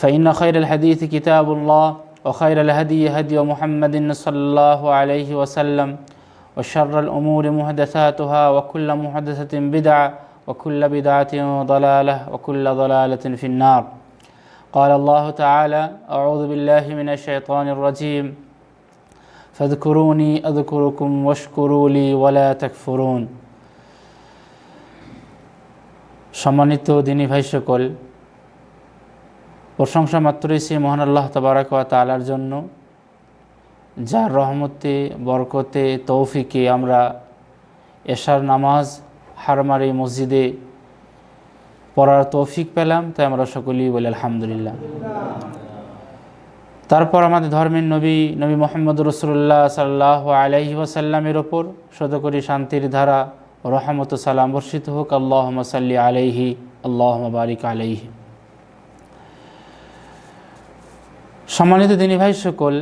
فإن خير الحديث كتاب الله وخير الهدي هدي محمد صلى الله عليه وسلم وشر الأمور محدثاتها وكل محدثة بدعة وكل بدعة ضلالة وكل ضلالة في النار قال الله تعالى أعوذ بالله من الشيطان الرجيم فاذكروني أذكركم واشكروا لي ولا تكفرون সম্মানিত দিনী ভাই সকল প্রশংসা মাত্রই সে মহান আল্লাহ তবারক ওয়া তালার জন্য, যার রহমতে, বরকতে, তৌফিকে আমরা এশার নামাজ হারমারি মসজিদে পড়ার তৌফিক পেলাম, তাই আমরা সকলেই বলি আলহামদুলিল্লাহ। তারপর আমাদের ধর্মের নবী নবী মোহাম্মদ রসুল্লাহ সাল্লাহ আলহি ওসাল্লামের ওপর শতকরি শান্তির ধারা, রহমত সালাম বর্ষিত হোক। আল্লাহ সাল্লি আলাইহি আল্লাহ বারিক আলাইহি। সম্মানিত দিনী ভাই সকল,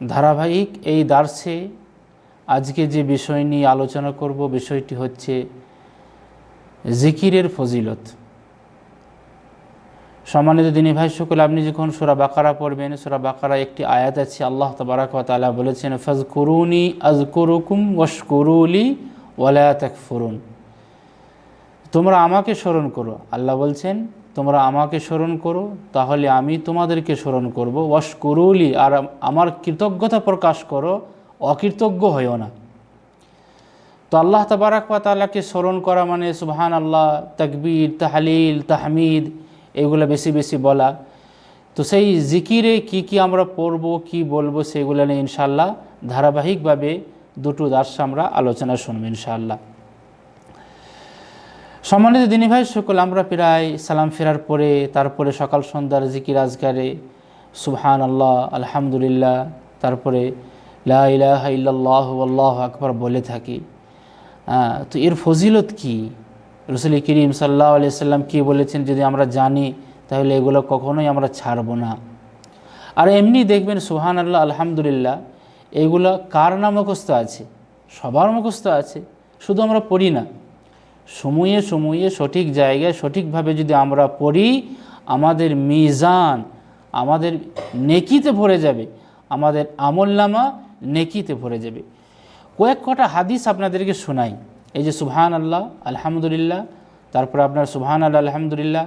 ধারাবাহিক এই দার্সে আজকে যে বিষয় নিয়ে আলোচনা করব বিষয়টি হচ্ছে জিকিরের ফজিলত। সম্মানিত দিনী ভাই সকল, আপনি যখন সোরা বাকারা পড়বেন, সোরা বাকারা একটি আয়াত আছে, আল্লাহ তবারাক তালা বলেছেন ফজ করুনি আজ করুকুম ওয়াস করুলি ওয়ালা ফুরুন তোমরা আমাকে স্মরণ করো। আল্লাহ বলছেন তোমরা আমাকে স্মরণ করো, তাহলে আমি তোমাদেরকে স্মরণ করব। ওয়াস করুলি আর আমার কৃতজ্ঞতা প্রকাশ করো, অকৃতজ্ঞ হইও না। তো আল্লাহ তবারাক তালাকে স্মরণ করা মানে সুবহান আল্লাহ তকবীর, তাহলিল, তাহমিদ, এগুলো বেশি বেশি বলা। তো সেই জিকিরে কি কি আমরা পড়ব, কি বলব সেগুলো নিয়ে ইনশাল্লাহ ধারাবাহিকভাবে দুটো দাস আমরা আলোচনা শুনব ইনশাআল্লাহ। সম্মানিত দিনী ভাই, সকল আমরা প্রায় সালাম ফেরার পরে, তারপরে সকাল সন্ধ্যার জিকির আজগারে সুবহান আল্লাহ আলহামদুলিল্লাহ, তারপরে লা ইলাহা ইল্লাল্লাহ আল্লাহ আকবর বলে থাকি। তো এর ফজিলত কি? রসুল করিম সাল্লাহ আলিয়া সাল্লাম কী বলেছেন, যদি আমরা জানি, তাহলে এগুলো কখনোই আমরা ছাড়ব না। আর এমনি দেখবেন সুহান আল্লাহ আলহামদুলিল্লাহ, এগুলো কার না মুখস্থ আছে? সবার মুখস্থ আছে, শুধু আমরা পড়ি না। সময়ে সময়ে সঠিক জায়গায় সঠিকভাবে যদি আমরা পড়ি, আমাদের মিজান আমাদের নেকিতে ভরে যাবে, আমাদের আমলনামা নেকিতে ভরে যাবে। কয়েক কটা হাদিস আপনাদেরকে শোনাই। এই যে সুবহান আল্লাহ আলহামদুলিল্লাহ, তারপর আপনার সুবহান আল্লাহ আলহামদুলিল্লাহ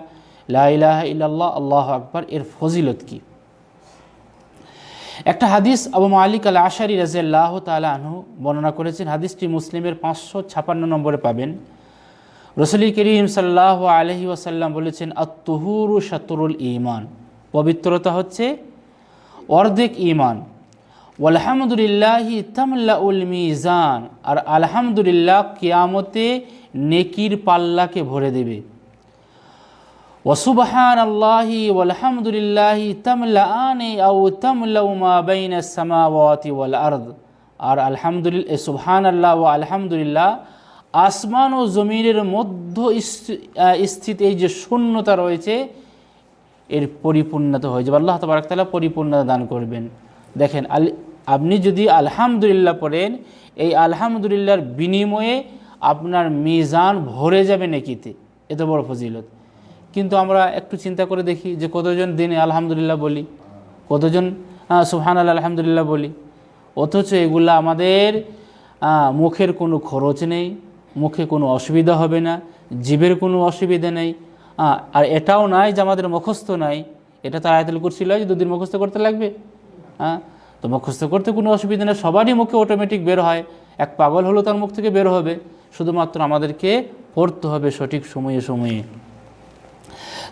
লাহ ইল্লাল্লাহ, আল্লাহ আকবর, এর ফজিলত কি? একটা হাদিস আবু মালিক আল আশারি রাজিয়াল্লাহ তালা আনহু বর্ণনা করেছেন, হাদিসটি মুসলিমের পাঁচশো ছাপান্ন নম্বরে পাবেন। রসুলি করিম সাল্লাহ আলহি ওয়াসাল্লাম বলেছেন আত্মহুরু শাতরুল ইমান পবিত্রতা হচ্ছে অর্ধেক ইমান আলহামদুলিল্লাহি তামলাউল মিজান। আর আলহামদুলিল্লাহ কিয়ামতে নেকির পাল্লাকে ভরে দেবে। ওসুবহান আল্লাহি বাইনা সামাওয়াতি ওয়াল আরদ। আর আলহামদুলিল্লাহ সুবহান আল্লাহ ও আলহামদুলিল্লাহ আসমান ও জমিনের মধ্য স্থিত এই যে শূন্যতা রয়েছে, এর পরিপূর্ণতা হয়ে যাবে। আল্লাহ তবরাকতালা পরিপূর্ণতা দান করবেন। দেখেন, আল, আপনি যদি আলহামদুলিল্লাহ পড়েন, এই আলহামদুলিল্লাহর বিনিময়ে আপনার মিজান ভরে যাবে নেকিতে। এত বড় ফজিলত। কিন্তু আমরা একটু চিন্তা করে দেখি যে কতজন দিনে আলহামদুলিল্লাহ বলি? কতজন সুহান আল্লাহ আলহামদুলিল্লাহ বলি? অথচ এগুলো আমাদের মুখের কোনো খরচ নেই। মুখে কোনো অসুবিধা হবে না জীবের কোনো অসুবিধা নেই। আর এটাও নাই যে আমাদের মুখস্থ নাই। এটা তো আয়াতুল কুরসি লয় যে দুদিন মুখস্থ করতে লাগবে। হ্যাঁ তো মুখস্থ করতে কোনো অসুবিধা নেই, সবারই মুখে অটোমেটিক বের হয়। এক পাগল হলো তার মুখ থেকে বের হবে। শুধুমাত্র আমাদেরকে পড়তে হবে সঠিক সময়ে সময়ে।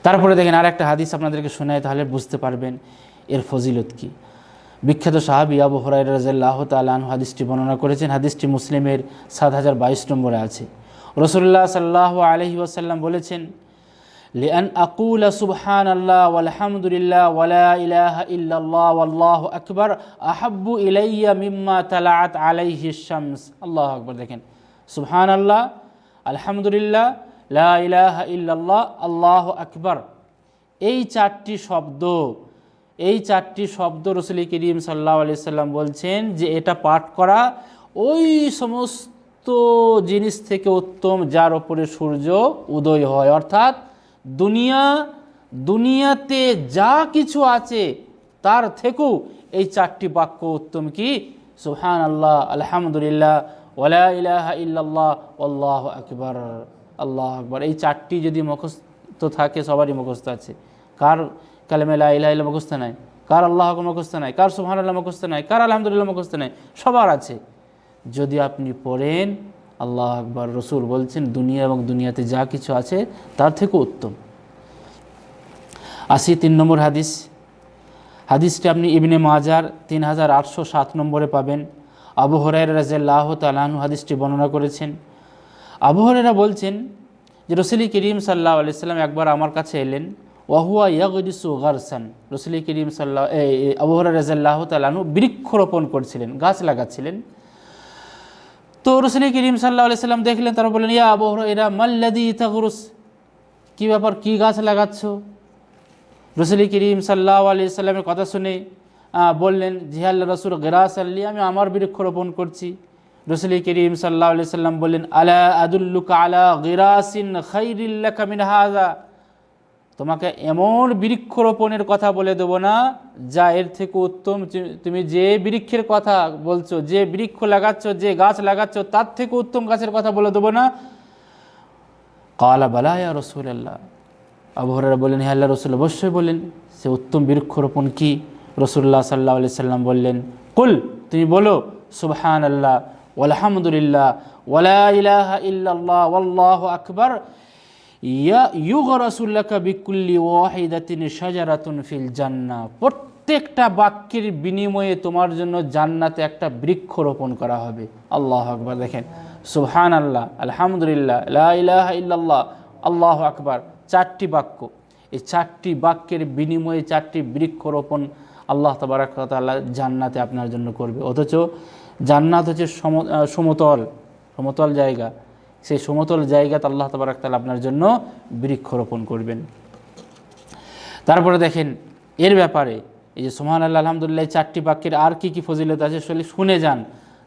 তারপরে দেখেন আর একটা হাদিস আপনাদেরকে শোনায়, তাহলে বুঝতে পারবেন এর ফজিলত কি। বিখ্যাত সাহাবি আবু হরাই রাজাল্লাহ তালান হাদিসটি বর্ণনা করেছেন। হাদিসটি মুসলিমের সাত হাজার বাইশ নম্বরে আছে। রসুল্লাহ সাল্লাহ আলহি ওসাল্লাম বলেছেন, লিআন আকুল সুবহান আল্লাহ إلا ওয়ালা والله أكبر أحب আকবর مما ইলাইয়া মিম্মা الشمس আলাইহি أكبر আল্লাহ سبحان দেখেন। সুবহান আল্লাহ لا লা إلا ইল্লাল্লাহ, আল্লাহ আকবর। এই চারটি শব্দ এই চারটি শব্দ রসুল করিম সাল্লাহ আলি সাল্লাম বলছেন যে এটা পাঠ করা ওই সমস্ত জিনিস থেকে উত্তম যার ওপরে সূর্য উদয় হয়। অর্থাৎ দুনিয়া, দুনিয়াতে যা কিছু আছে তার থেকেও এই চারটি বাক্য উত্তম কি? সুহান আল্লাহ আলহামদুলিল্লাহ ওলা ইলাহা ইল্লাল্লাহ, আল্লাহ আকবর আল্লাহ আকবর। এই চারটি যদি মুখস্থ থাকে, সবারই মুখস্থ আছে। কার কালেমে লা ইলাহা ইল্লা মুখস্থ নাই। কার আল্লাহ মুখস্থ নাই, কার সুহান আল্লাহ মুখস্থ নাই, কার আলহামদুলিল্লাহ মুখস্থ নাই, সবার আছে। যদি আপনি পড়েন, আল্লাহ আকবর, রসুল বলছেন, দুনিয়া এবং দুনিয়াতে যা কিছু আছে, তার থেকে উত্তম। আসি তিন নম্বর হাদিস। হাদিসটি আপনি ইবনে মাজার তিন হাজার আটশো সাত নম্বরে পাবেন। আবু হরাই রাজাল্লাহ তালাহু হাদিসটি বর্ণনা করেছেন। আবু হরেরা বলছেন যে, রসুলি করিম সাল্লাহ আলাইসাল্লাম একবার আমার কাছে এলেন। ওয়াহুয়া ইয়াগদিসু গারসান। রসুলি করিম সাল্লাহ আবু হরাই রাজাল্লাহ তালাহু বৃক্ষরোপণ করছিলেন, গাছ লাগাচ্ছিলেন। তো রসুল করিম সাল্লাহ সাল্লাম দেখলেন, তারা বললেন, ইয়া আবু এরা মাল্লাদি ইতাগরুস কী ব্যাপার, কী গাছ লাগাচ্ছ? রসুল করিম সাল্লাহ আলি সাল্লামের কথা শুনে বললেন জিহাল্লা রসুল, গেরাস আল্লি, আমি আমার বৃক্ষরোপণ করছি। রসুল করিম সাল্লাহ আলি সাল্লাম বললেন, আলা আদুল্লুকা আলা গিরাসিন খাইরিল্লাকা মিন হাজা তোমাকে এমন বৃক্ষরোপণের কথা বলে দেবো না, যা এর থেকে উত্তম। তুমি যে বৃক্ষের কথা বলছো, যে বৃক্ষ লাগাচ্ছ, যে গাছ লাগাচ্ছ, তার থেকে উত্তম গাছের কথা বলে দেবো না। কালা বালায়া রসুল আল্লাহ আবহরা বললেন, হে আল্লাহ রসুল, অবশ্যই বললেন, সে উত্তম বৃক্ষরোপণ কি? রসুল্লাহ সাল্লাহ আলি সাল্লাম বললেন, কুল, তুমি বলো সুবহান আল্লাহ আলহামদুলিল্লাহ ওলা ইলাহা ইল্লাল্লাহ, ওয়াল্লাহ আকবর। ইউগরাসুল্লাকা বিকুল্লি প্রত্যেকটা বাক্যের বিনিময়ে তোমার জন্য জান্নাতে একটা বৃক্ষ রোপণ করা হবে। আল্লাহ আকবার, দেখেন। সুবহান আল্লাহ আলহামদুলিল্লাহ ইলাহা আল্লাহ আকবার। চারটি বাক্য। এই চারটি বাক্যের বিনিময়ে চারটি বৃক্ষ রোপণ আল্লাহ তবরাকাল্লাহ জান্নাতে আপনার জন্য করবে। অথচ জান্নাত হচ্ছে সমতল সমতল জায়গা। সেই সমতল জায়গাতে আল্লাহ তবরাক তালা আপনার জন্য বৃক্ষরোপণ করবেন। তারপরে দেখেন, এর ব্যাপারে এই যে সোহান আল্লাহ আলহামদুলিল্লাহ চারটি বাক্যের আর কি কি ফজিলত আছে আসলে শুনে যান,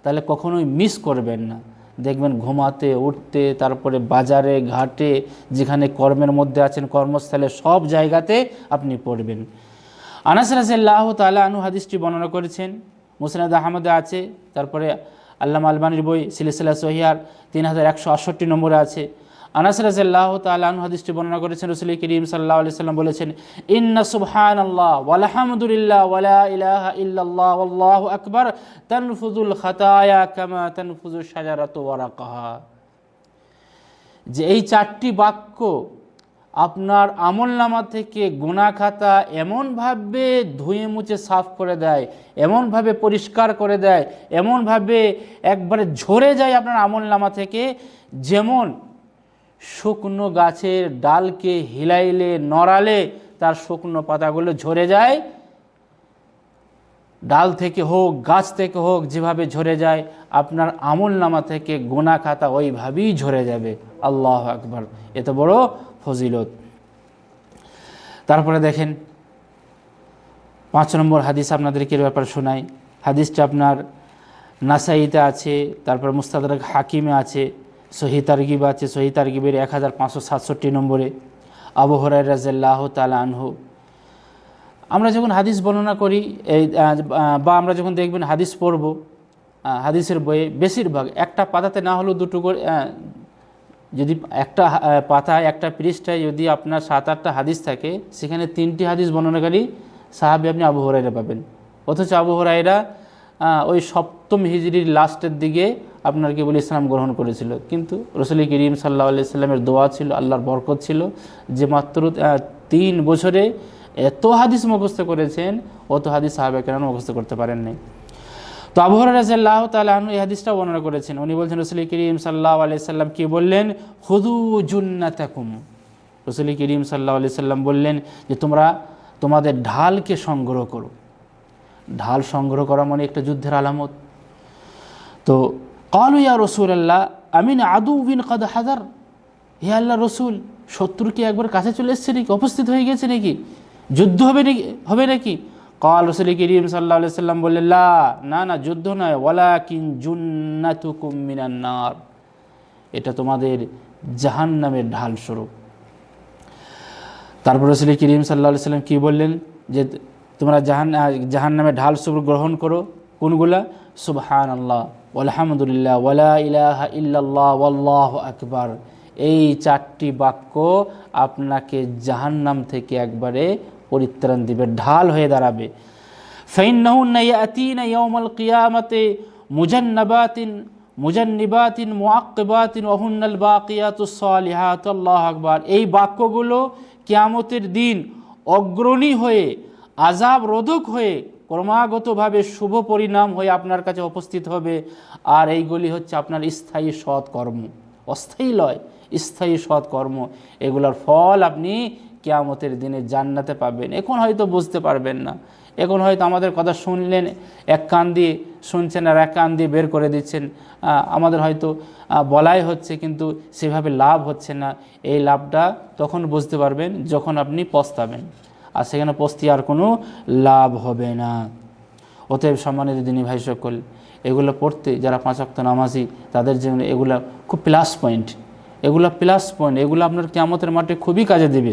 তাহলে কখনোই মিস করবেন না। দেখবেন ঘুমাতে, উঠতে, তারপরে বাজারে, ঘাটে, যেখানে কর্মের মধ্যে আছেন, কর্মস্থলে, সব জায়গাতে আপনি পড়বেন। আনাস রাজিল্লাহ তালা আনু হাদিসটি বর্ণনা করেছেন, মুসনাদ আহমদে আছে, তারপরে আল্লাহ আলবানির বই সিলিসিলা সহিয়ার তিন হাজার একশো আটষট্টি নম্বরে আছে। আনাস রাজাল্লাহ তালু হাদিসটি বর্ণনা করেছেন, রসুল করিম সাল্লাহ আলি সাল্লাম বলেছেন, ইন্না সুবহান আল্লাহ ওয়ালাহামদুলিল্লাহ ওয়ালা ইলাহা ইল্লাল্লাহ আল্লাহ আকবর তনফুজুল খাতায়া কামা তনফুজুল সাজারাত ওয়ারাকাহা। যে এই চারটি বাক্য আপনার আমল নামা থেকে গোনা খাতা এমনভাবে ধুয়ে মুছে সাফ করে দেয়, এমনভাবে পরিষ্কার করে দেয়, এমনভাবে একবারে ঝরে যায় আপনার আমল নামা থেকে, যেমন শুকনো গাছের ডালকে হিলাইলে, নড়ালে তার শুকনো পাতাগুলো ঝরে যায়। ডাল থেকে হোক, গাছ থেকে হোক, যেভাবে ঝরে যায়, আপনার আমল নামা থেকে গোনা খাতা ওইভাবেই ঝরে যাবে। আল্লাহ আকবর। এত বড় ফজিলত। তারপরে দেখেন, পাঁচ নম্বর হাদিস আপনাদেরকে ব্যাপার শোনাই। হাদিসটা আপনার নাসাইতে আছে, তারপর মুস্তাদার হাকিমে আছে, সহি তারগিব আছে, সহি তারগিবের এক হাজার পাঁচশো সাতষট্টি নম্বরে। আবু হরাই রাজাল্লাহ তালা আমরা যখন হাদিস বর্ণনা করি, এই বা আমরা যখন দেখবেন হাদিস পড়ব হাদিসের বইয়ে বেশিরভাগ একটা পাতাতে না হলেও দুটো করে যদি একটা পাতায় একটা পৃষ্ঠায় যদি আপনার সাত আটটা হাদিস থাকে, সেখানে তিনটি হাদিস বর্ণনাকারী সাহাবি আপনি আবু হরাইরা পাবেন। অথচ আবু হরাইরা ওই সপ্তম হিজড়ির লাস্টের দিকে আপনার কেবল ইসলাম গ্রহণ করেছিল। কিন্তু রসুল করিম সাল্লাহ আলি সাল্লামের দোয়া ছিল, আল্লাহর বরকত ছিল, যে মাত্র তিন বছরে এত হাদিস মুখস্থ করেছেন, অত হাদিস সাহাবে কেন মুখস্থ করতে পারেননি তো আবহর রাজাল্লাহ তালু এই হাদিসটা বর্ণনা করেছেন। উনি বলছেন, রসুল করিম সাল্লাহ আলি সাল্লাম কি বললেন? হুদু জুন্নাতাকুম। রসুল করিম সাল্লা আলি সাল্লাম বললেন যে, তোমরা তোমাদের ঢালকে সংগ্রহ করো। ঢাল সংগ্রহ করা মানে একটা যুদ্ধের আলামত। তো কালু ইয়া রসুল আল্লাহ আমিন আদু বিন কাদ হাজার হে আল্লাহ রসুল, শত্রু কি একবার কাছে চলে এসছে নাকি? উপস্থিত হয়ে গেছে নাকি? যুদ্ধ হবে নাকি? হবে নাকি? কাল রসুল করিম সাল্লাহ সাল্লাম বললেন না না যুদ্ধ নয়। ওয়ালা কিন জুন্নাতু কুমিনান্নার এটা তোমাদের জাহান নামের ঢাল স্বরূপ। তারপর রসুল করিম সাল্লাহ সাল্লাম কী বললেন? যে তোমরা জাহান জাহান নামে ঢাল স্বরূপ গ্রহণ করো। কোনগুলা? সুবহান আল্লাহ আলহামদুলিল্লাহ ওয়ালা ইলাহা ইল্লাল্লাহ, ওয়াল্লাহ আকবার। এই চারটি বাক্য আপনাকে জাহান্নাম থেকে একবারে পরিত্রাণ দিবে, ঢাল হয়ে দাঁড়াবে। ফাইন্নাহুন্না ইয়াতিনা ইয়াউমাল কিয়ামাতে মুজান্নাবাতিন, মুজান্নিবাতিন, মুআক্কিবাতিন ওহুন্নাল বাকিয়াতুস সালিহাত, আল্লাহু আকবার। এই বাক্যগুলো কিয়ামতের দিন অগ্রণী হয়ে আজাব রোধক হয়ে, ক্রমাগতভাবে শুভ পরিণাম হয়ে আপনার কাছে উপস্থিত হবে। আর এইগুলি হচ্ছে আপনার স্থায়ী সৎকর্ম। অস্থায়ী লয়, স্থায়ী সৎকর্ম। এগুলোর ফল আপনি কেয়ামতের দিনে জান্নাতে পাবেন। এখন হয়তো বুঝতে পারবেন না। এখন হয়তো আমাদের কথা শুনলেন, এক কান দিয়ে শুনছেন আর এক কান দিয়ে বের করে দিচ্ছেন। আমাদের হয়তো বলাই হচ্ছে কিন্তু সেভাবে লাভ হচ্ছে না। এই লাভটা তখন বুঝতে পারবেন যখন আপনি পস্তাবেন। আর সেখানে পস্তি আর কোনো লাভ হবে না। অতএব সম্মানিত দিনী ভাই সকল, এগুলো পড়তে যারা পাঁচ অক্ত নামাজি, তাদের জন্য এগুলো খুব প্লাস পয়েন্ট এগুলো প্লাস পয়েন্ট এগুলো আপনার কেমতের মাঠে খুবই কাজে দেবে।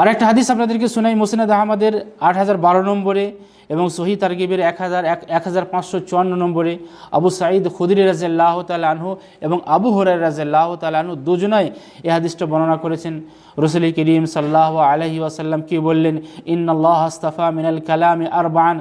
আর একটা হাদিস আপনাদেরকে শোনাই, মোসিনাদ আহমদের আট হাজার বারো নম্বরে এবং সহি তারগিবের এক হাজার এক হাজার পাঁচশো চুয়ান্ন নম্বরে আবু সাঈদ খুদির রাজাল্লাহ আনহু এবং আবু হরাই রাজাল্লাহ আনহু দুজনাই এ হাদিসটা বর্ণনা করেছেন। রসুল করিম সাল্লাহ আলহি ওয়াসাল্লাম কি বললেন? ইন্নআল্লাহ আস্তাফা মিনাল কালামি আরবান।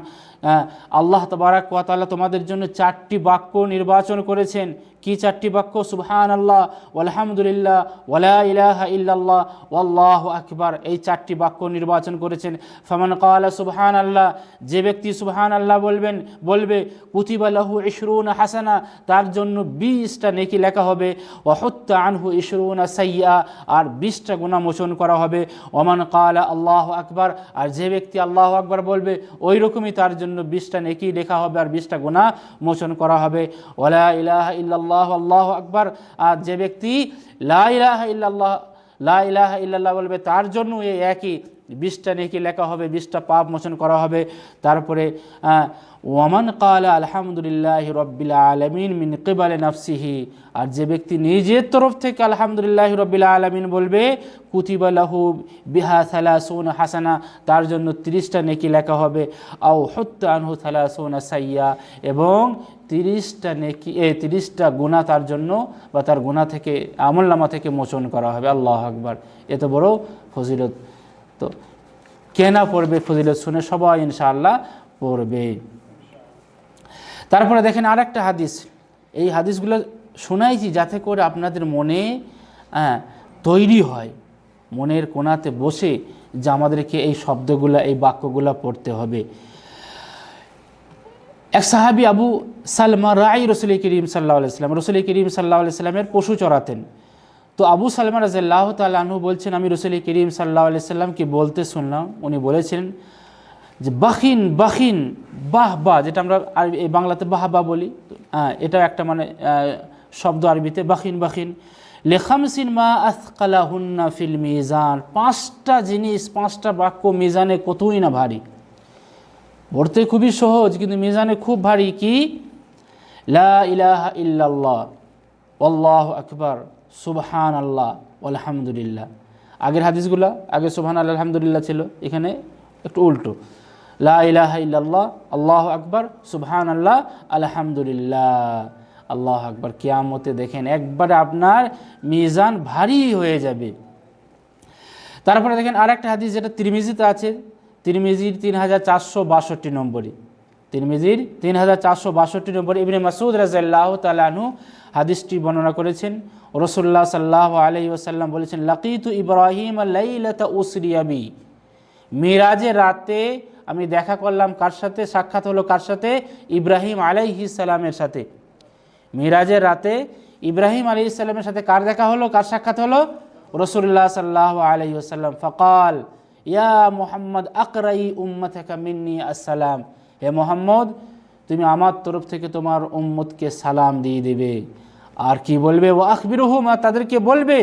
আল্লাহ তবারাক ওয়াতালা তোমাদের জন্য চারটি বাক্য নির্বাচন করেছেন। কি চারটি বাক্য? সুবহান আল্লাহ আলহামদুলিল্লাহ ওয়ালা ইলাহা ইল্লাল্লাহ, ওয়াল্লাহু আকবার। এই চারটি বাক্য নির্বাচন করেছেন। ফামান কালা সুবহান আল্লাহ যে ব্যক্তি সুবহান আল্লাহ বলবেন, বলবে, কুতিবা লাহু ইশরুন হাসানা, তার জন্য বিশটা নেকি লেখা হবে। ওয়াহুত্তা আনহু ইশরুন সাইয়া আর বিশটা গুণা মোচন করা হবে। ওমান কালা আল্লাহ আকবার, আর যে ব্যক্তি আল্লাহ আকবার বলবে ওই রকমই তার জন্য বিশটা নেকি লেখা হবে, আর বিশটা গুণা মোচন করা হবে। ওলা ইলাহা ইল্লাল্লাহ আল্লাহ আল্লাহ আকবর। আর যে ব্যক্তি লাহ ইহ লাহ ইহ ইল্লাল্লাহ বলবে, তার জন্য এই একই। বিশটা নেকি লেখা হবে, বিশটা পাপ মোচন করা হবে। তারপরে ওয়ামান কালা আলহামদুলিল্লাহ রব্বিল আলমিন মিন কিবালে নাফসিহি। আর যে ব্যক্তি নিজের তরফ থেকে আলহামদুলিল্লাহ রব্বিল আলমিন বলবে, কুতিবা লাহু বিহা থালাসুন হাসানা, তার জন্য তিরিশটা নেকি লেখা হবে। আও হত্যা আনহু থালাসুন সাইয়া, এবং তিরিশটা নেকি, এ, তিরিশটা গুণা তার জন্য বা তার গুণা থেকে আমলনামা থেকে মোচন করা হবে। আল্লাহ আকবার। এত বড় ফজিলত। তো কেনা পড়বে ফজিলত শুনে সবাই ইনশাআল্লাহ পড়বে। তারপরে দেখেন আরেকটা হাদিস। এই হাদিসগুলো শোনাইছি যাতে করে আপনাদের মনে হ্যাঁ, তৈরি হয়। মনের কোণাতে বসে যে আমাদেরকে এই শব্দগুলো এই বাক্যগুলো পড়তে হবে। এক সাহাবি আবু সালমা রাই রসুল করিম সাল্লাহ আলাইসলাম রসুল করিম সাল্লাহ আলাইস্লামের পশু চড়াতেন। তো আবু সালমা রাজাল্লাহ তালু বলছেন, আমি রসুল করিম সাল্লাহ আলাইসাল্লামকে বলতে শুনলাম। উনি বলেছেন যে, বাখিন বাখিন, বাহ বাহ, যেটা আমরা আর এই বাংলাতে বাহ বাহ বলি। হ্যাঁ এটাও একটা মানে শব্দ আরবিতে, বাখিন বাখিন। লেখামসিন মা আথকালাহুন্না ফিল মিজান। পাঁচটা জিনিস, পাঁচটা বাক্য মিজানে কতই না ভারী। পড়তে খুবই সহজ, কিন্তু মিজানে খুব ভারী কি? লা ইলাহা ইল্লাল্লাহ। আল্লাহ আকবার। সুবহান আল্লাহ আলহামদুলিল্লাহ আগের হাদিসগুলো, আগে সুবহান আল্লাহ আলহামদুলিল্লাহ ছিল, এখানে একটু উল্টো। লা ইলাহা আল্লাহ আকবার সুবহান আল্লাহ আলহামদুলিল্লাহ। আল্লাহ আকবার, কিয়ামতে দেখেন একবার আপনার মিজান ভারী হয়ে যাবে। তারপরে দেখেন আরেকটা হাদিস, যেটা তিরমিজিতে আছে, তিরমিজির তিন হাজার চারশো বাষট্টি নম্বরে। তিরমিজির তিন হাজার চারশো বাষট্টি নম্বরে ইবনে মাসুদ রাজাল্লাহ তালাহু হাদিসটি বর্ণনা করেছেন। রসুল্লাহ সাল্লাহ আলহি ওসাল্লাম বলেছেন, লাকিতু ইব্রাহিম লাইলাতা উসরিয়াবি মিরাজের রাতে আমি দেখা করলাম কার সাথে? সাক্ষাৎ হলো কার সাথে? ইব্রাহিম আলাইহি সালামের সাথে। মিরাজের রাতে ইব্রাহিম আলী ইসলামের সাথে কার দেখা হলো? কার সাক্ষাৎ হলো? রসুল্লাহ সাল্লাহ আলহি আসাল্লাম ফকাল, ইয়া মোহাম্মদ, আকরাই উম্মতাকা মিন্নি আসসালাম। হে মোহাম্মদ, তুমি আমার তরফ থেকে তোমার উম্মতকে সালাম দিয়ে দেবে। আর কি বলবে? ও আখবির হুমা তাদেরকে বলবে।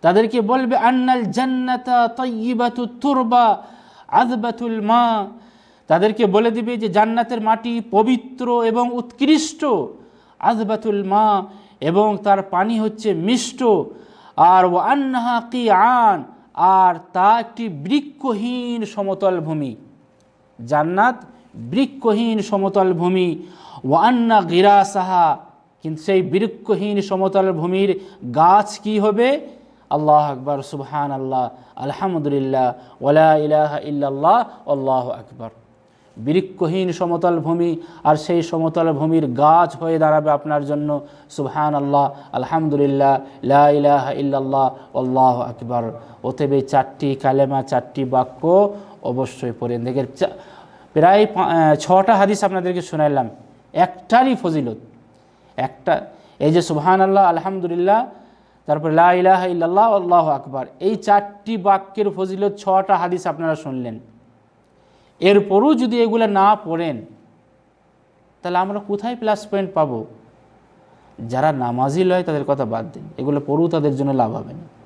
তাদেরকে বলবে, আন্নাল জান্নাতা তৈবাতু তুরবা আদবাতুল মা। তাদেরকে বলে দিবে যে, জান্নাতের মাটি পবিত্র এবং উৎকৃষ্ট আদবাতুল মা, এবং তার পানি হচ্ছে মিষ্ট। আর ও আন্নাহা কি আন আর তা একটি বৃক্ষহীন সমতল ভূমি। জান্নাত, বৃক্ষহীন সমতল ভূমি, ওয়ান্না গিরা সাহা কিন্তু সেই বৃক্ষহীন সমতল ভূমির গাছ কি হবে? আল্লাহ আকবর সুবহান আল্লাহ আলহামদুলিল্লাহ ওলা ইলাহা ইল্লাল্লাহ, আল্লাহ আকবর। বৃক্ষহীন সমতল ভূমি আর সেই সমতল ভূমির গাছ হয়ে দাঁড়াবে আপনার জন্য সুবহান আল্লাহ আলহামদুলিল্লাহ, লা ইলাহা ইল্লাল্লাহ, আল্লাহ আকবর। ওতেবে চারটি কালেমা, চারটি বাক্য অবশ্যই পড়েন দেখেন প্রায় ছটা হাদিস আপনাদেরকে শোনাইলাম। একটারই ফজিলত। একটা, এই যে সুবহান আল্লাহ আলহামদুলিল্লাহ, তারপর লা ইল্লাল্লাহ, আল্লাহ আকবার। এই চারটি বাক্যের ফজিলত, ছটা হাদিস আপনারা শুনলেন। এরপরও যদি এগুলো না পড়েন, তাহলে আমরা কোথায় প্লাস পয়েন্ট পাবো? যারা নামাজি লয়, তাদের কথা বাদ দিন। এগুলো পড়েও তাদের জন্য লাভ হবে না।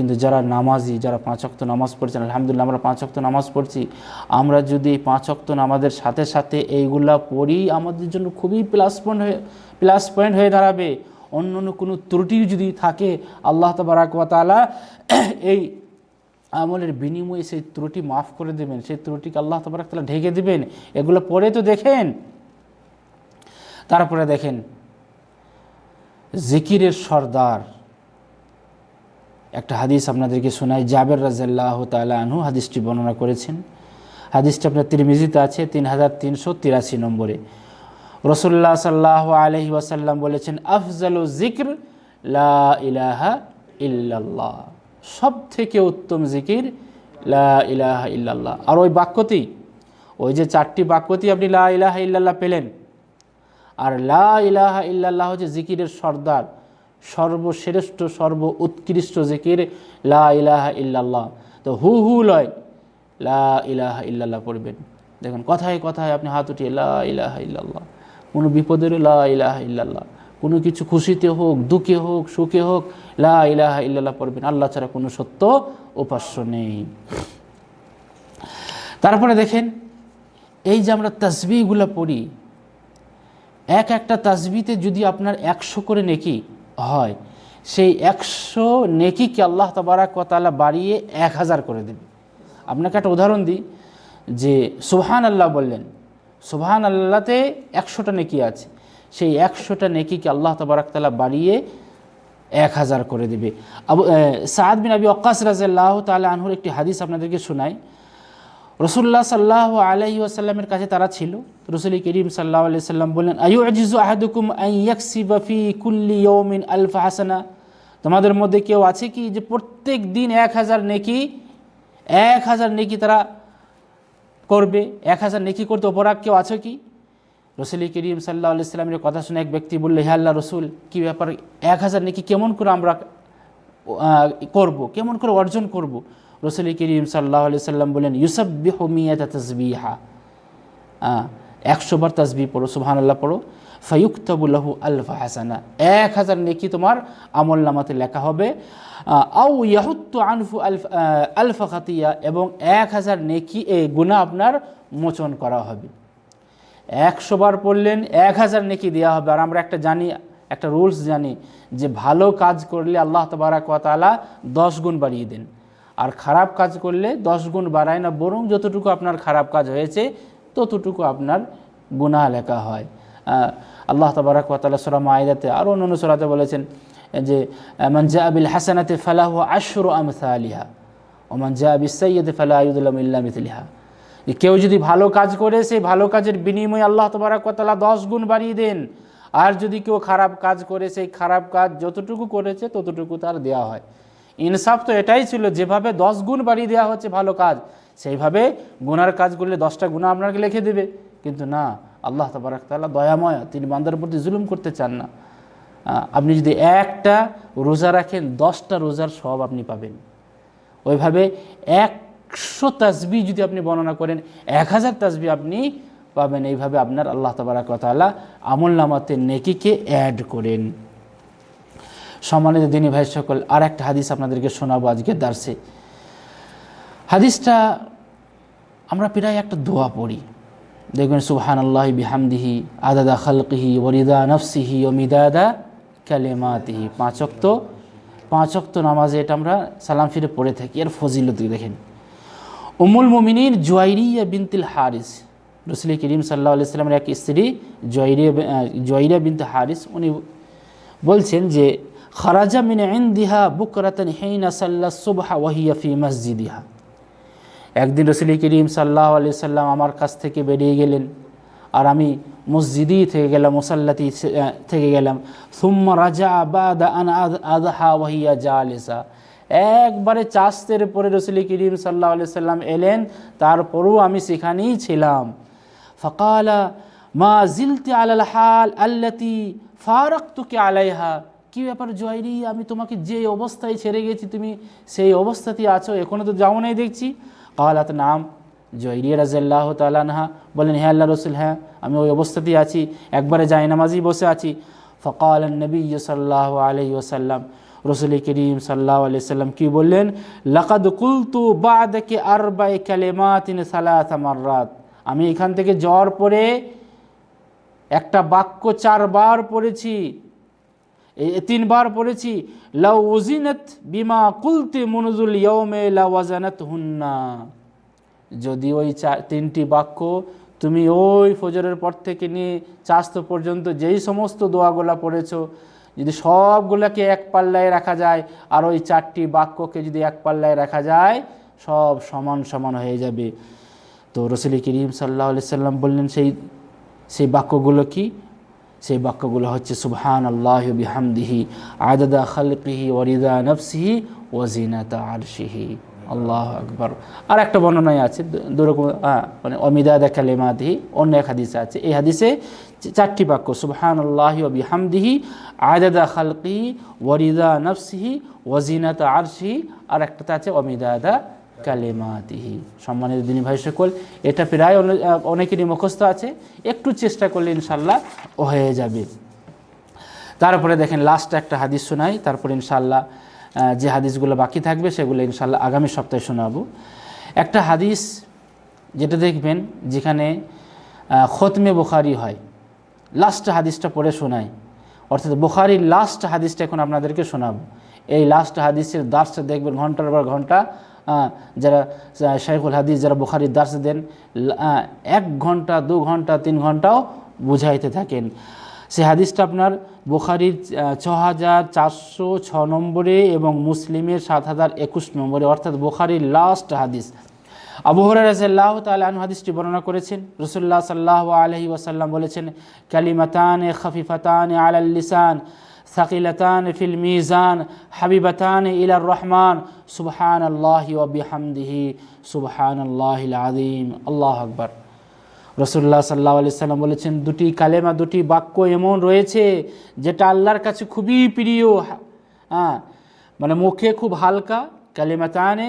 কিন্তু যারা নামাজি, যারা পাঁচ অক্ত নামাজ পড়ছেন, আলহামদুলিল্লাহ আমরা পাঁচ অক্ত নামাজ পড়ছি। আমরা যদি পাঁচ অক্ত নামাজের সাথে সাথে এইগুলা পড়ি, আমাদের জন্য খুবই প্লাস পয়েন্ট হয়ে প্লাস পয়েন্ট হয়ে দাঁড়াবে। অন্য অন্য কোনো ত্রুটি যদি থাকে, আল্লাহ তবরাকালা এই আমলের বিনিময়ে সেই ত্রুটি মাফ করে দেবেন। সেই ত্রুটিকে আল্লাহ তবরাক তালা ঢেকে দেবেন। এগুলো পড়ে তো দেখেন। তারপরে দেখেন, জিকিরের সর্দার। একটা হাদিস আপনাদেরকে শোনাই, জাবের রাজাল্লাহ তালা আনহু হাদিসটি বর্ণনা করেছেন। হাদিসটি আপনার তিরমিজিতে আছে তিন হাজার তিনশো তিরাশি নম্বরে। রসুল্লাহ সাল্লাহ আলহি ওয়াসাল্লাম বলেছেন, আফজাল জিক্র লা ইলাহা ইল্লাল্লাহ। সব থেকে উত্তম জিকির লা ইলাহা ইল্লাল্লাহ। আর ওই বাক্যতেই ওই যে চারটি বাক্যতেই আপনি লা ইলাহা ইল্লাল্লাহ পেলেন। আর লা ইলাহা ইল্লাল্লাহ হচ্ছে জিকিরের সর্দার। সর্বশ্রেষ্ঠ সর্ব উৎকৃষ্ট জিকির, লা ইলাহা ইল্লাল্লাহ। তো হু হু লয়, লা ইলাহা ইল্লাল্লাহ পড়বেন। দেখুন, কথায় কথায় আপনি হাত উঠিয়ে, লা ইলাহা ইল্লাল্লাহ। কোনো বিপদের লা ইলাহা ইল্লাল্লাহ। কোনো কিছু খুশিতে হোক, দুঃখে হোক, সুখে হোক, লা ইলাহা ইল্লাল্লাহ পড়বেন। আল্লাহ ছাড়া কোনো সত্য উপাস্য নেই। তারপরে দেখেন, এই যে আমরা তসবিগুলো পড়ি, এক একটা তাসবিতে যদি আপনার একশো করে নেকি হয়, সেই একশো নেকিকে আল্লাহ তবারাক তালা বাড়িয়ে এক হাজার করে দেবে। আপনাকে একটা উদাহরণ দিই, যে সুবহান আল্লাহ বললেন সুবহান আল্লাহতে একশোটা নেকি আছে, সেই একশোটা নেকিকে আল্লাহ তবারাক তালা বাড়িয়ে এক হাজার করে দেবে। আবু সাদ বিন আবি অক্কাস রাজাল্লাহ তালা আনহুর একটি হাদিস আপনাদেরকে শোনাই। রসুল্লাহ সাল্লাহ আলহি আসাল্লামের কাছে তারা ছিল। রসুল করিম সাল্লাহ আলি সাল্লাম বললেন আয়ু আজিজু আহাদুকুম আইয়াকসি বফি কুল্লি ইয়মিন আলফা হাসানা? তোমাদের মধ্যে কেউ আছে কি যে প্রত্যেক দিন এক হাজার নেকি, এক হাজার নেকি তারা করবে, এক হাজার নেকি করতে অপরাগ কেউ আছে কি? রসুল করিম সাল্লাহ আলি সাল্লামের কথা শুনে এক ব্যক্তি বললে, হে আল্লাহ রসুল, কী ব্যাপার? এক হাজার নেকি কেমন করে আমরা করব? কেমন করে অর্জন করব? রসুল করিম সাল্লাহ আলি সাল্লাম বলেন ইউসব্বি হোমিয়াত তসবিহা। একশো বার তসবি পড়ো সুবহান আল্লাহ পড়ো ফায়ুক্তবুল্লাহু আলফা হাসানা। এক হাজার নেকি তোমার আমল নামাতে লেখা হবে। আউ ইয়াহুত্তু আনফু আলফ আলফা খাতিয়া এবং এক হাজার নেকি, এ গুণা আপনার মোচন করা হবে। একশো বার পড়লেন, এক হাজার নেকি দেওয়া হবে। আর আমরা একটা জানি, একটা রুলস জানি যে ভালো কাজ করলে আল্লাহ তবারাক তালা দশ গুণ বাড়িয়ে দেন। আর খারাপ কাজ করলে দশ গুণ বাড়ায় না, বরং যতটুকু আপনার খারাপ কাজ হয়েছে, ততটুকু আপনার গুনাহ লেখা হয়। আল্লাহ তবারাক তালা সোরা মায়দাতে আরও অন্য সোরাতে বলেছেন যে মঞ্জা আবিল হাসানাতে ফালাহ আশর আমসা আলিহা ও মঞ্জা আবিস সৈয়দে ফালাহ আয়ুদুল্লাম ইল্লা মিথলিহা। কেউ যদি ভালো কাজ করে, সেই ভালো কাজের বিনিময়ে আল্লাহ তবরাকতলা দশ গুণ বাড়িয়ে দেন। আর যদি কেউ খারাপ কাজ করে, সেই খারাপ কাজ যতটুকু করেছে, ততটুকু তার দেওয়া হয়। ইনসাফ তো এটাই ছিল, যেভাবে দশ গুণ বাড়িয়ে দেওয়া হচ্ছে ভালো কাজ, সেইভাবে গুনার কাজ করলে দশটা গুণা আপনাকে লিখে দেবে। কিন্তু না, আল্লাহ তবরাকতাল্লাহ দয়াময়, তিনি বান্দার প্রতি জুলুম করতে চান না। আপনি যদি একটা রোজা রাখেন, দশটা রোজার সব আপনি পাবেন। ওইভাবে একশো তাসবি যদি আপনি বর্ণনা করেন, এক হাজার তাসবি আপনি পাবেন। এইভাবে আপনার আল্লাহ তবরাকতালা আমল নামাতে নেকিকে অ্যাড করেন। সম্মানিত দিনী ভাই সকল আর একটা হাদিস আপনাদেরকে শোনাবো আজকে দার্সে। হাদিসটা আমরা প্রায় একটা দোয়া পড়ি। দেখবেন সুবহান আল্লাহ বিহামদিহি, আদাদা খালকিহি ওরিদা নফসিহি, ও মিদাদা কালেমাতিহি। পাঁচক্ত পাঁচক্ত নামাজে এটা আমরা সালাম ফিরে পড়ে থাকি। এর ফজিলত দেখেন? উমুল মুমিনীর জুয়াইরিয়া বিনতিল হারিস। রসুল করিম সাল্লাহ আলাইস্লামের এক স্ত্রী জয়রিয়া জয়রিয়া বিনতে হারিস, উনি বলছেন যে খারাজা মিন ইন্দিহা বুকরাতান হিনা সাল্লা সুবহা ওয়াহিয়া ফি মসজিদিহা। একদিন রসুল করিম সাল্লাহ আলি সাল্লাম আমার কাছ থেকে বেরিয়ে গেলেন। আর আমি মসজিদই থেকে গেলাম, মুসাল্লাতি থেকে গেলাম। সুম্মা রাজা আবাদা আন আদহা ওয়াহিয়া জালিসা। একবারে চাষতের পরে রসুল করিম সাল্লাহ আলি সাল্লাম এলেন, তারপরও আমি সেখানেই ছিলাম। ফকালা, মা জিলতে আলাল হাল আল্লাতি ফারাক তুকে আলাইহা? কী ব্যাপার জয়রি? আমি তোমাকে যে অবস্থায় ছেড়ে গেছি, তুমি সেই অবস্থাতেই আছো এখনও তো যাও নাই দেখছি। কালাত, নাম, জয়রিয়া রাজাল্লাহ তালানহা বলেন হ্যাঁ আল্লাহ রসুল হ্যাঁ আমি ওই অবস্থাতেই আছি, একবারে যাই নামাজই বসে আছি। ফকাল নবী সাল্লাহ আলহি ওসাল্লাম রসুল করিম সাল্লাহ আলি সাল্লাম কি বললেন? লাকাদ কুলতু বাদকে আরবাই কালেমাতিন সালাত মাররাত। আমি এখান থেকে জ্বর পরে একটা বাক্য চারবার পড়েছি। তিনবার পড়েছি, লাউ উজিনত বিমা কুলতে মনজুল ইয়মে লাওয়াজানাত হুন্না যদি ওই তিনটি বাক্য তুমি ওই ফজরের পর থেকে নিয়ে চাস্ত পর্যন্ত যেই সমস্ত দোয়াগুলা পড়েছ, যদি সবগুলোকে এক পাল্লায় রাখা যায় আর ওই চারটি বাক্যকে যদি এক পাল্লায় রাখা যায়, সব সমান সমান হয়ে যাবে। তো রসুল করিম সাল্লাহ সাল্লাম বললেন, সেই সেই বাক্যগুলো কি? সেই বাক্যগুলো হচ্ছে সুবহান আল্লাহ বিহামদিহি, আদাদা খালকিহি ওরিদা নফসিহি ওয়াজিনাতা আরশিহি। আল্লাহ আকবর। আর একটা বর্ণনায় আছে দুরকম মানে অমিদাদা কালেমাদিহি অন্য এক হাদিসে আছে। এই হাদিসে চারটি বাক্য সুবহান আল্লাহ বিহামদিহি, আদাদা খালকিহি ওয়ারিদা নফসিহি ওয়াজিনাতা আরশিহি, আর একটাতে আছে অমিদাদা কালেমাতিহি। সম্মানিত দিনী ভাই সকল, এটা প্রায় অনেকেরই মুখস্থ আছে। একটু চেষ্টা করলে ইনশাল্লাহ হয়ে যাবে। তারপরে দেখেন লাস্ট একটা হাদিস শোনাই। তারপরে ইনশাল্লাহ যে হাদিসগুলো বাকি থাকবে সেগুলো ইনশাল্লাহ আগামী সপ্তাহে শোনাবো। একটা হাদিস যেটা দেখবেন, যেখানে খতমে বোখারি হয়। লাস্ট হাদিসটা পড়ে শোনাই। অর্থাৎ বোখারির লাস্ট হাদিসটা এখন আপনাদেরকে শোনাবো। এই লাস্ট হাদিসের দাসটা দেখবেন ঘণ্টার পর ঘণ্টা যারা শাইখুল হাদিস, যারা বুখারির দাস দেন এক ঘণ্টা, দু ঘণ্টা, তিন ঘন্টাও বুঝাইতে থাকেন। সে হাদিসটা আপনার বুখারির ছ হাজার চারশো ছ নম্বরে এবং মুসলিমের সাত হাজার একুশ নম্বরে, অর্থাৎ বুখারির লাস্ট হাদিস। আবু হরাল্লাহ তালন হাদিসটি বর্ণনা করেছেন। রসুল্লাহ সাল্লাহ আলহি ওয়াসাল্লাম বলেছেন, কালিমাতান এ খফিফাতান আলাল্লিসান সাকিলতান ফিল মিজান হাবিবাতান ইলার রহমান সুবহান আল্লাহ ওবিহামদিহি সুবহান আল্লাহ আদিম আল্লাহ আকবর রসুল্লাহ সাল্লাহ আলি সাল্লাম বলেছেন, দুটি কালেমা, দুটি বাক্য এমন রয়েছে, যেটা আল্লাহর কাছে খুবই প্রিয়। হ্যাঁ মানে মুখে খুব হালকা, কালেমাতানে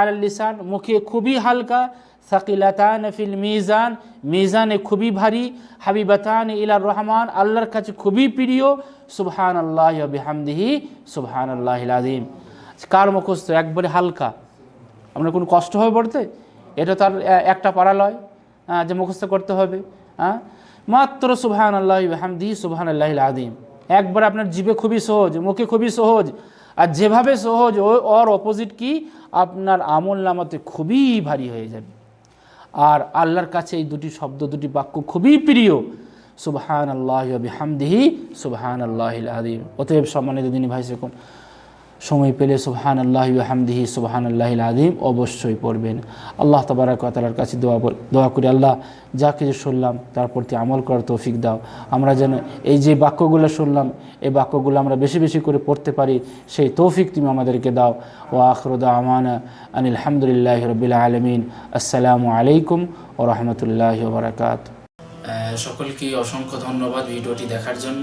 আল আল্লিসান মুখে খুবই হালকা সাকিলাতান ফিল মিজান। মিজানে খুবই ভারী। হাবিবাতান ইলার রহমান। আল্লাহর কাছে খুবই প্রিয়। সুবহান আল্লাহ বিহামদিহি। সুবহান আল্লাহ আজিম কার মুখস্থ? একবারে হালকা। আপনার কোনো কষ্ট হবে পড়তে? এটা তার একটা পাড়ালয় যে মুখস্থ করতে হবে। হ্যাঁ মাত্র সুবহান আল্লাহ হামদিহি সুবহান আল্লাহ আদিম একবার আপনার জীবে খুবই সহজ, মুখে খুবই সহজ। আর যেভাবে সহজ ওর অপোজিট কি? আপনার আমল নামাতে খুবই ভারী হয়ে যাবে। আর আল্লাহর কাছে এই দুটি শব্দ, দুটি বাক্য খুবই প্রিয়। সুবহান আল্লাহ হামদিহি সুবহান আল্লাহ আদিম অতএব সম্মানিত দিনী ভাই সেকুন সময় পেলে সুবহান আল্লাহ হামদিহি সুবহান আল্লাহ আদিম অবশ্যই পড়বেন। আল্লাহ তবরাকালার কাছে দোয়া দোয়া করি, আল্লাহ যা কিছু শুনলাম তার প্রতি আমল করার তৌফিক দাও। আমরা যেন এই যে বাক্যগুলো শুনলাম, এই বাক্যগুলো আমরা বেশি বেশি করে পড়তে পারি, সেই তৌফিক তুমি আমাদেরকে দাও। ও আখরুদা আমানা আনিল আলহামদুলিল্লাহ রবিল আলমিন। আসসালামু আলাইকুম ও রহমতুল্লাহ বরাকাত সকলকে অসংখ্য ধন্যবাদ ভিডিওটি দেখার জন্য।